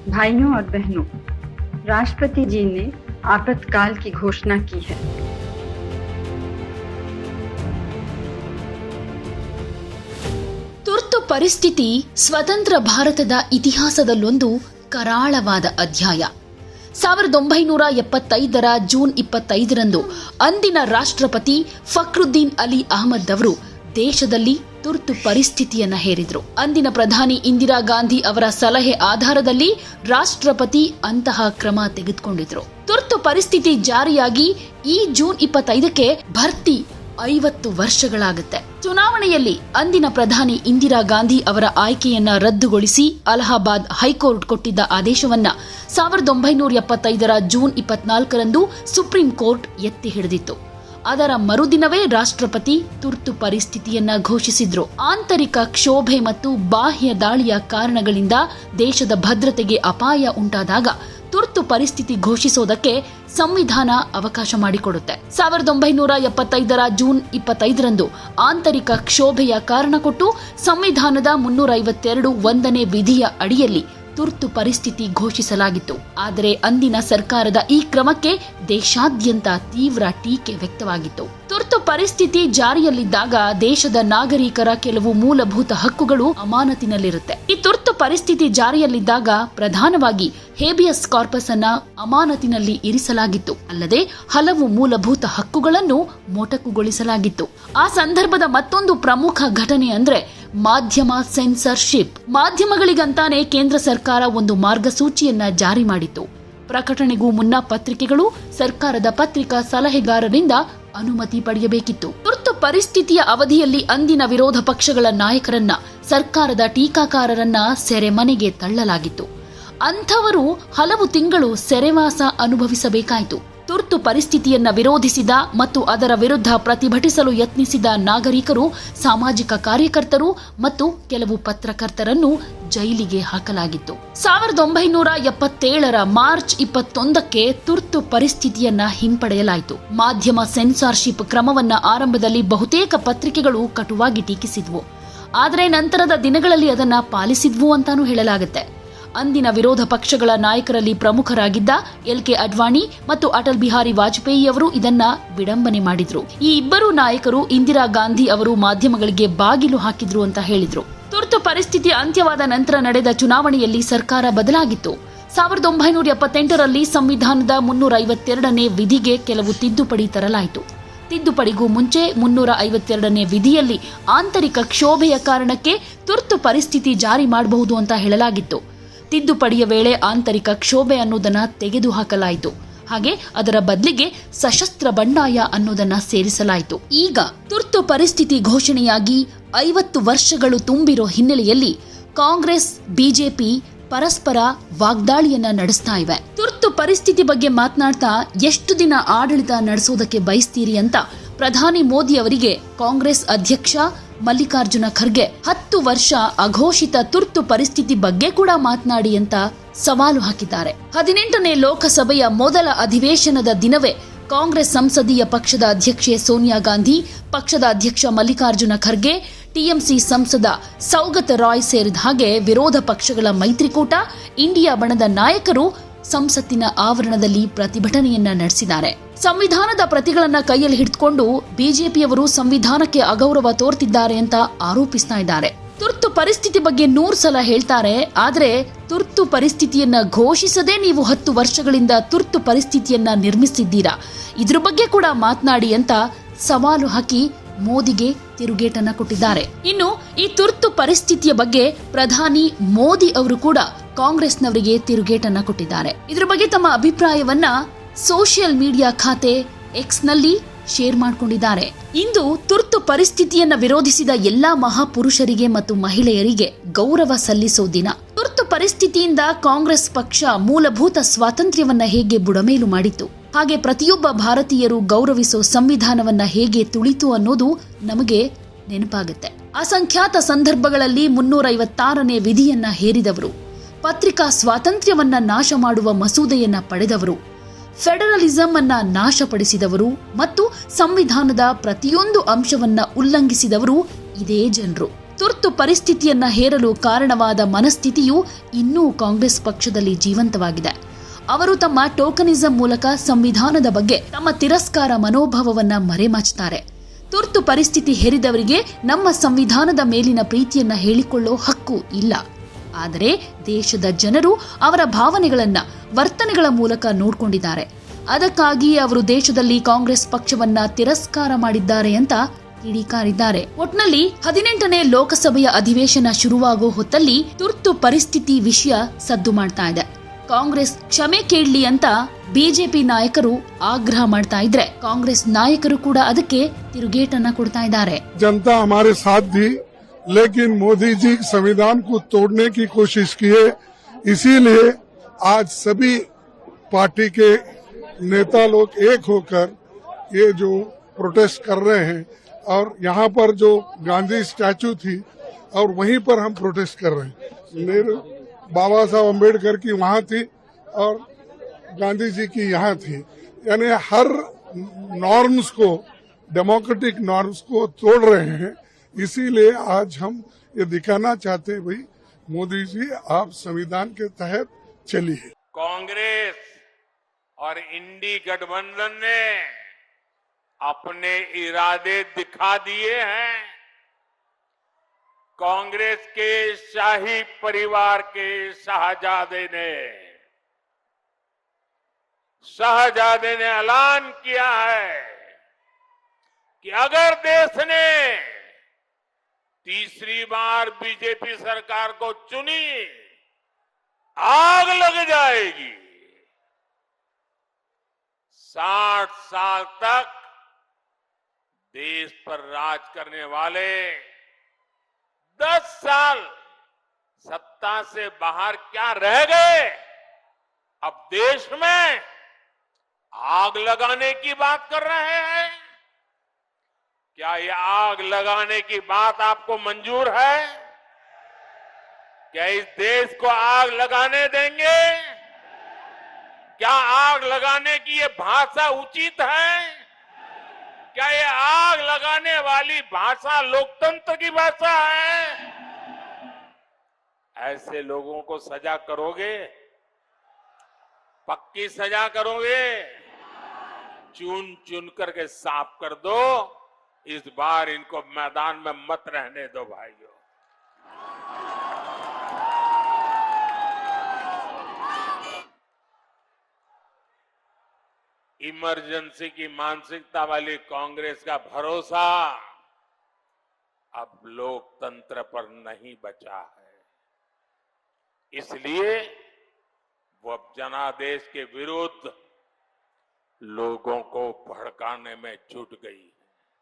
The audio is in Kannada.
भाइयों और बहनों राष्ट्रपति जी ने आपातकाल की घोषणा की है ತುರ್ತು ಪರಿಸ್ಥಿತಿ ಸ್ವತಂತ್ರ ಭಾರತದ ಇತಿಹಾಸದಲ್ಲೊಂದು ಕರಾಳವಾದ ಅಧ್ಯಾಯ ಸಾವಿರದ ಒಂಬೈನೂರ ಎಪ್ಪತ್ತೈದರ ಜೂನ್ ಇಪ್ಪತ್ತೈದರಂದು ಅಂದಿನ ರಾಷ್ಟ್ರಪತಿ ಫಕ್ರುದ್ದೀನ್ ಅಲಿ ಅಹಮದ್ ಅವರು ದೇಶದಲ್ಲಿ ತುರ್ತು ಪರಿಸ್ಥಿತಿಯನ್ನ ಹೇರಿದ್ರು. ಅಂದಿನ ಪ್ರಧಾನಿ ಇಂದಿರಾ ಗಾಂಧಿ ಅವರ ಸಲಹೆ ಆಧಾರದಲ್ಲಿ ರಾಷ್ಟ್ರಪತಿ ಅಂತಹ ಕ್ರಮ ತೆಗೆದುಕೊಂಡಿದ್ರು. ತುರ್ತು ಪರಿಸ್ಥಿತಿ ಜಾರಿಯಾಗಿ ಈ ಜೂನ್ ಇಪ್ಪತ್ತೈದಕ್ಕೆ ಭರ್ತಿ ಐವತ್ತು ವರ್ಷಗಳಾಗುತ್ತೆ. ಚುನಾವಣೆಯಲ್ಲಿ ಅಂದಿನ ಪ್ರಧಾನಿ ಇಂದಿರಾ ಗಾಂಧಿ ಅವರ ಆಯ್ಕೆಯನ್ನ ರದ್ದುಗೊಳಿಸಿ ಅಲಹಾಬಾದ್ ಹೈಕೋರ್ಟ್ ಕೊಟ್ಟಿದ್ದ ಆದೇಶವನ್ನ ಸಾವಿರದ ಒಂಬೈನೂರ ಎಪ್ಪತ್ತೈದರ ಜೂನ್ ಇಪ್ಪತ್ನಾಲ್ಕರಂದು ಸುಪ್ರೀಂ ಕೋರ್ಟ್ ಎತ್ತಿ ಹಿಡಿದಿತ್ತು. ಅದರ ಮರುದಿನವೇ ರಾಷ್ಟ್ರಪತಿ ತುರ್ತು ಪರಿಸ್ಥಿತಿಯನ್ನ ಘೋಷಿಸಿದ್ರು. ಆಂತರಿಕ ಕ್ಷೋಭೆ ಮತ್ತು ಬಾಹ್ಯ ದಾಳಿಯ ಕಾರಣಗಳಿಂದ ದೇಶದ ಭದ್ರತೆಗೆ ಅಪಾಯ ಉಂಟಾದಾಗ ತುರ್ತು ಪರಿಸ್ಥಿತಿ ಘೋಷಿಸೋದಕ್ಕೆ ಸಂವಿಧಾನ ಅವಕಾಶ ಮಾಡಿಕೊಡುತ್ತೆ. ಸಾವಿರದ ಒಂಬೈನೂರ ಎಪ್ಪತ್ತೈದರ ಜೂನ್ ಇಪ್ಪತ್ತೈದರಂದು ಆಂತರಿಕ ಕ್ಷೋಭೆಯ ಕಾರಣ ಕೊಟ್ಟು ಸಂವಿಧಾನದ ಮುನ್ನೂರ ಐವತ್ತೆರಡು ಒಂದನೇ ವಿಧಿಯ ಅಡಿಯಲ್ಲಿ ತುರ್ತು ಪರಿಸ್ಥಿತಿ ಘೋಷಿಸಲಾಗಿತ್ತು. ಆದರೆ ಅಂದಿನ ಸರ್ಕಾರದ ಈ ಕ್ರಮಕ್ಕೆ ದೇಶಾದ್ಯಂತ ತೀವ್ರ ಟೀಕೆ ವ್ಯಕ್ತವಾಗಿತ್ತು. ತುರ್ತು ಪರಿಸ್ಥಿತಿ ಜಾರಿಯಲ್ಲಿದ್ದಾಗ ದೇಶದ ನಾಗರಿಕರ ಕೆಲವು ಮೂಲಭೂತ ಹಕ್ಕುಗಳು ಅಮಾನತಿನಲ್ಲಿರುತ್ತೆ. ಈ ತುರ್ತು ಪರಿಸ್ಥಿತಿ ಜಾರಿಯಲ್ಲಿದ್ದಾಗ ಪ್ರಧಾನವಾಗಿ ಹೇಬಿಯಸ್ ಕಾರ್ಪಸ್ ಅನ್ನ ಅಮಾನತಿನಲ್ಲಿ ಇರಿಸಲಾಗಿತ್ತು. ಅಲ್ಲದೆ ಹಲವು ಮೂಲಭೂತ ಹಕ್ಕುಗಳನ್ನು ಮೊಟಕುಗೊಳಿಸಲಾಗಿತ್ತು. ಆ ಸಂದರ್ಭದ ಮತ್ತೊಂದು ಪ್ರಮುಖ ಘಟನೆ ಅಂದ್ರೆ ಮಾಧ್ಯಮ ಸೆನ್ಸರ್ಶಿಪ್. ಮಾಧ್ಯಮಗಳಿಗಂತಾನೆ ಕೇಂದ್ರ ಸರ್ಕಾರ ಒಂದು ಮಾರ್ಗಸೂಚಿಯನ್ನ ಜಾರಿ ಮಾಡಿತು ಪ್ರಕಟಣೆಗೂ ಮುನ್ನ ಪತ್ರಿಕೆಗಳು ಸರ್ಕಾರದ ಪತ್ರಿಕಾ ಸಲಹೆಗಾರರಿಂದ ಅನುಮತಿ ಪಡೆಯಬೇಕಿತ್ತು. ತುರ್ತು ಪರಿಸ್ಥಿತಿಯ ಅವಧಿಯಲ್ಲಿ ಅಂದಿನ ವಿರೋಧ ಪಕ್ಷಗಳ ನಾಯಕರನ್ನ, ಸರ್ಕಾರದ ಟೀಕಾಕಾರರನ್ನ ಸೆರೆಮನೆಗೆ ತಳ್ಳಲಾಗಿತ್ತು. ಅಂಥವರು ಹಲವು ತಿಂಗಳು ಸೆರೆವಾಸ ಅನುಭವಿಸಬೇಕಾಯಿತು. ತುರ್ತು ಪರಿಸ್ಥಿತಿಯನ್ನ ವಿರೋಧಿಸಿದ ಮತ್ತು ಅದರ ವಿರುದ್ಧ ಪ್ರತಿಭಟಿಸಲು ಯತ್ನಿಸಿದ ನಾಗರಿಕರು, ಸಾಮಾಜಿಕ ಕಾರ್ಯಕರ್ತರು ಮತ್ತು ಕೆಲವು ಪತ್ರಕರ್ತರನ್ನು ಜೈಲಿಗೆ ಹಾಕಲಾಗಿತ್ತು. ಸಾವಿರದ ಒಂಬೈನೂರ ಎಪ್ಪತ್ತೇಳರ ಮಾರ್ಚ್ ಇಪ್ಪತ್ತೊಂದಕ್ಕೆ ತುರ್ತು ಪರಿಸ್ಥಿತಿಯನ್ನ ಹಿಂಪಡೆಯಲಾಯಿತು. ಮಾಧ್ಯಮ ಸೆನ್ಸಾರ್ಶಿಪ್ ಕ್ರಮವನ್ನ ಆರಂಭದಲ್ಲಿ ಬಹುತೇಕ ಪತ್ರಿಕೆಗಳು ಕಟುವಾಗಿ ಟೀಕಿಸಿದ್ವು. ಆದರೆ ನಂತರದ ದಿನಗಳಲ್ಲಿ ಅದನ್ನ ಪಾಲಿಸಿದ್ವು ಅಂತಾನೂ ಹೇಳಲಾಗುತ್ತೆ. ಅಂದಿನ ವಿರೋಧ ಪಕ್ಷಗಳ ನಾಯಕರಲ್ಲಿ ಪ್ರಮುಖರಾಗಿದ್ದ ಎಲ್ ಕೆ ಅಡ್ವಾಣಿ ಮತ್ತು ಅಟಲ್ ಬಿಹಾರಿ ವಾಜಪೇಯಿ ಅವರು ಇದನ್ನ ವಿಡಂಬನೆ ಮಾಡಿದ್ರು. ಈ ಇಬ್ಬರು ನಾಯಕರು ಇಂದಿರಾ ಗಾಂಧಿ ಅವರು ಮಾಧ್ಯಮಗಳಿಗೆ ಬಾಗಿಲು ಹಾಕಿದ್ರು ಅಂತ ಹೇಳಿದ್ರು. ತುರ್ತು ಪರಿಸ್ಥಿತಿ ಅಂತ್ಯವಾದ ನಂತರ ನಡೆದ ಚುನಾವಣೆಯಲ್ಲಿ ಸರ್ಕಾರ ಬದಲಾಗಿತ್ತು. ಸಾವಿರದ ಒಂಬೈನೂರ ಎಪ್ಪತ್ತೆಂಟರಲ್ಲಿ ಸಂವಿಧಾನದ ಮುನ್ನೂರ ಐವತ್ತೆರಡನೇ ವಿಧಿಗೆ ಕೆಲವು ತಿದ್ದುಪಡಿ ತರಲಾಯಿತು. ತಿದ್ದುಪಡಿಗೂ ಮುಂಚೆ ಮುನ್ನೂರ ಐವತ್ತೆರಡನೇ ವಿಧಿಯಲ್ಲಿ ಆಂತರಿಕ ಕ್ಷೋಭೆಯ ಕಾರಣಕ್ಕೆ ತುರ್ತು ಪರಿಸ್ಥಿತಿ ಜಾರಿ ಮಾಡಬಹುದು ಅಂತ ಹೇಳಲಾಗಿತ್ತು. ತಿದ್ದುಪಡಿಯ ವೇಳೆ ಆಂತರಿಕ ಕ್ಷೋಭೆ ಅನ್ನೋದನ್ನು ತೆಗೆದುಹಾಕಲಾಯಿತು. ಹಾಗೆ ಅದರ ಬದಲಿಗೆ ಸಶಸ್ತ್ರ ಬಂಡಾಯ ಅನ್ನೋದನ್ನ ಸೇರಿಸಲಾಯಿತು. ಈಗ ತುರ್ತು ಪರಿಸ್ಥಿತಿ ಘೋಷಣೆಯಾಗಿ ಐವತ್ತು ವರ್ಷಗಳು ತುಂಬಿರೋ ಹಿನ್ನೆಲೆಯಲ್ಲಿ ಕಾಂಗ್ರೆಸ್, ಬಿಜೆಪಿ ಪರಸ್ಪರ ವಾಗ್ದಾಳಿಯನ್ನ ನಡೆಸ್ತಾ ಇವೆ. ತುರ್ತು ಪರಿಸ್ಥಿತಿ ಬಗ್ಗೆ ಮಾತನಾಡ್ತಾ ಎಷ್ಟು ದಿನ ಆಡಳಿತ ನಡೆಸೋದಕ್ಕೆ ಬಯಸ್ತೀರಿ ಅಂತ ಪ್ರಧಾನಿ ಮೋದಿ ಅವರಿಗೆ ಕಾಂಗ್ರೆಸ್ ಅಧ್ಯಕ್ಷ ಮಲ್ಲಿಕಾರ್ಜುನ ಖರ್ಗೆ ಹತ್ತು ವರ್ಷ ಅಘೋಷಿತ ತುರ್ತು ಪರಿಸ್ಥಿತಿ ಬಗ್ಗೆ ಕೂಡ ಮಾತನಾಡಿ ಅಂತ ಸವಾಲು ಹಾಕಿದ್ದಾರೆ. ಹದಿನೆಂಟನೇ ಲೋಕಸಭೆಯ ಮೊದಲ ಅಧಿವೇಶನದ ದಿನವೇ ಕಾಂಗ್ರೆಸ್ ಸಂಸದೀಯ ಪಕ್ಷದ ಅಧ್ಯಕ್ಷೆ ಸೋನಿಯಾ ಗಾಂಧಿ, ಪಕ್ಷದ ಅಧ್ಯಕ್ಷ ಮಲ್ಲಿಕಾರ್ಜುನ ಖರ್ಗೆ, ಟಿಎಂಸಿ ಸಂಸದ ಸೌಗತ ರಾಯ್ ಸೇರಿದ ಹಾಗೆ ವಿರೋಧ ಪಕ್ಷಗಳ ಮೈತ್ರಿಕೂಟ, ಇಂಡಿಯಾ ಬಣದ ನಾಯಕರು ಸಂಸತ್ತಿನ ಆವರಣದಲ್ಲಿ ಪ್ರತಿಭಟನೆಯನ್ನ ನಡೆಸಿದ್ದಾರೆ. ಸಂವಿಧಾನದ ಪ್ರತಿಗಳನ್ನ ಕೈಯಲ್ಲಿ ಹಿಡಿದುಕೊಂಡು ಬಿಜೆಪಿಯವರು ಸಂವಿಧಾನಕ್ಕೆ ಅಗೌರವ ತೋರ್ತಿದ್ದಾರೆ ಅಂತ ಆರೋಪಿಸ್ತಾ ಇದ್ದಾರೆ. ತುರ್ತು ಪರಿಸ್ಥಿತಿ ಬಗ್ಗೆ ನೂರು ಸಲ ಹೇಳ್ತಾರೆ, ಆದರೆ ತುರ್ತು ಪರಿಸ್ಥಿತಿಯನ್ನ ಘೋಷಿಸದೆ ನೀವು ಹತ್ತು ವರ್ಷಗಳಿಂದ ತುರ್ತು ಪರಿಸ್ಥಿತಿಯನ್ನ ನಿರ್ಮಿಸಿದ್ದೀರಾ ಇದ್ರ ಬಗ್ಗೆ ಕೂಡ ಮಾತನಾಡಿ ಅಂತ ಸವಾಲು ಹಾಕಿ ಮೋದಿಗೆ ತಿರುಗೇಟನ್ನ ಕೊಟ್ಟಿದ್ದಾರೆ. ಇನ್ನು ಈ ತುರ್ತು ಪರಿಸ್ಥಿತಿಯ ಬಗ್ಗೆ ಪ್ರಧಾನಿ ಮೋದಿ ಅವರು ಕೂಡ ಕಾಂಗ್ರೆಸ್ನವರಿಗೆ ತಿರುಗೇಟನ್ನ ಕೊಟ್ಟಿದ್ದಾರೆ. ಇದರ ಬಗ್ಗೆ ತಮ್ಮ ಅಭಿಪ್ರಾಯವನ್ನ ಸೋಷಿಯಲ್ ಮೀಡಿಯಾ ಖಾತೆ ಎಕ್ಸ್ನಲ್ಲಿ ಶೇರ್ ಮಾಡಿಕೊಂಡಿದ್ದಾರೆ. ಇಂದು ತುರ್ತು ಪರಿಸ್ಥಿತಿಯನ್ನ ವಿರೋಧಿಸಿದ ಎಲ್ಲಾ ಮಹಾಪುರುಷರಿಗೆ ಮತ್ತು ಮಹಿಳೆಯರಿಗೆ ಗೌರವ ಸಲ್ಲಿಸೋ ದಿನ. ತುರ್ತು ಪರಿಸ್ಥಿತಿಯಿಂದ ಕಾಂಗ್ರೆಸ್ ಪಕ್ಷ ಮೂಲಭೂತ ಸ್ವಾತಂತ್ರ್ಯವನ್ನ ಹೇಗೆ ಬುಡಮೇಲು ಮಾಡಿತು ಹಾಗೆ ಪ್ರತಿಯೊಬ್ಬ ಭಾರತೀಯರು ಗೌರವಿಸೋ ಸಂವಿಧಾನವನ್ನ ಹೇಗೆ ತುಳಿತು ಅನ್ನೋದು ನಮಗೆ ನೆನಪಾಗುತ್ತೆ. ಅಸಂಖ್ಯಾತ ಸಂದರ್ಭಗಳಲ್ಲಿ ಮುನ್ನೂರೈವತ್ತಾರನೇ ವಿಧಿಯನ್ನ ಹೇರಿದವರು. ಪತ್ರಿಕಾ ಸ್ವಾತಂತ್ರ್ಯವನ್ನ ನಾಶ ಮಾಡುವ ಮಸೂದೆಯನ್ನ ಪಡೆದವರು. ಫೆಡರಲಿಸಂ ಅನ್ನ ನಾಶಪಡಿಸಿದವರು ಮತ್ತು ಸಂವಿಧಾನದ ಪ್ರತಿಯೊಂದು ಅಂಶವನ್ನ ಉಲ್ಲಂಘಿಸಿದವರು ಇದೇ ಜನರು. ತುರ್ತು ಪರಿಸ್ಥಿತಿಯನ್ನ ಹೇರಲು ಕಾರಣವಾದ ಮನಸ್ಥಿತಿಯು ಇನ್ನೂ ಕಾಂಗ್ರೆಸ್ ಪಕ್ಷದಲ್ಲಿ ಜೀವಂತವಾಗಿದೆ. ಅವರು ತಮ್ಮ ಟೋಕನಿಸಂ ಮೂಲಕ ಸಂವಿಧಾನದ ಬಗ್ಗೆ ತಮ್ಮ ತಿರಸ್ಕಾರ ಮನೋಭಾವವನ್ನ ಮರೆಮಾಚುತ್ತಾರೆ ತುರ್ತು ಪರಿಸ್ಥಿತಿ ಹೇರಿದವರಿಗೆ ನಮ್ಮ ಸಂವಿಧಾನದ ಮೇಲಿನ ಪ್ರೀತಿಯನ್ನ ಹೇಳಿಕೊಳ್ಳೋ ಹಕ್ಕು ಇಲ್ಲ. ಆದರೆ ದೇಶದ ಜನರು ಅವರ ಭಾವನೆಗಳನ್ನ, ವರ್ತನೆಗಳ ಮೂಲಕ ನೋಡ್ಕೊಂಡಿದ್ದಾರೆ. ಅದಕ್ಕಾಗಿ ಅವರು ದೇಶದಲ್ಲಿ ಕಾಂಗ್ರೆಸ್ ಪಕ್ಷವನ್ನ ತಿರಸ್ಕಾರ ಮಾಡಿದ್ದಾರೆ ಅಂತ ಕಿಡಿಕಾರಿದ್ದಾರೆ. ಒಟ್ನಲ್ಲಿ ಹದಿನೆಂಟನೇ ಲೋಕಸಭೆಯ ಅಧಿವೇಶನ ಶುರುವಾಗೋ ಹೊತ್ತಲ್ಲಿ ತುರ್ತು ಪರಿಸ್ಥಿತಿ ವಿಷಯ ಸದ್ದು ಮಾಡ್ತಾ ಇದೆ. ಕಾಂಗ್ರೆಸ್ ಕ್ಷಮೆ ಕೇಳಲಿ ಅಂತ ಬಿಜೆಪಿ ನಾಯಕರು ಆಗ್ರಹ ಮಾಡ್ತಾ ಇದ್ರೆ, ಕಾಂಗ್ರೆಸ್ ನಾಯಕರು ಕೂಡ ಅದಕ್ಕೆ ತಿರುಗೇಟನ್ನ ಕೊಡ್ತಾ ಇದ್ದಾರೆ. ಜನತಾ लेकिन मोदी जी संविधान को तोड़ने की कोशिश किए इसीलिए आज सभी पार्टी के नेता लोग एक होकर ये जो प्रोटेस्ट कर रहे हैं और यहाँ पर जो गांधी स्टैचू थी और वहीं पर हम प्रोटेस्ट कर रहे हैं। बाबा साहब अंबेडकर की वहाँ थी और गांधी जी की यहाँ थी। यानी हर नॉर्म्स को डेमोक्रेटिक नॉर्म्स को तोड़ रहे हैं। इसीलिए आज हम ये दिखाना चाहते हैं, भाई, मोदी जी, आप संविधान के तहत चलिए। कांग्रेस और इंडी गठबंधन ने अपने इरादे दिखा दिए हैं। कांग्रेस के शाही परिवार के शाहजादे ने शाहजादे ने ऐलान किया है कि अगर देश ने तीसरी बार बीजेपी सरकार को चुनी, आग लग जाएगी। साठ साल तक देश पर राज करने वाले दस साल सत्ता से बाहर क्या रह गए? अब देश में आग लगाने की बात कर रहे हैं। क्या ये आग लगाने की बात आपको मंजूर है? क्या इस देश को आग लगाने देंगे? क्या आग लगाने की ये भाषा उचित है? क्या ये आग लगाने वाली भाषा लोकतंत्र की भाषा है? ऐसे लोगों को सजा करोगे? पक्की सजा करोगे? चुन चुन करके साफ़ कर दो। इस बार इनको मैदान में मत रहने दो भाइयों। इमरजेंसी की मानसिकता वाली कांग्रेस का भरोसा अब लोकतंत्र पर नहीं बचा है। इसलिए वो अब जनादेश के विरुद्ध लोगों को भड़काने में जुट गई। है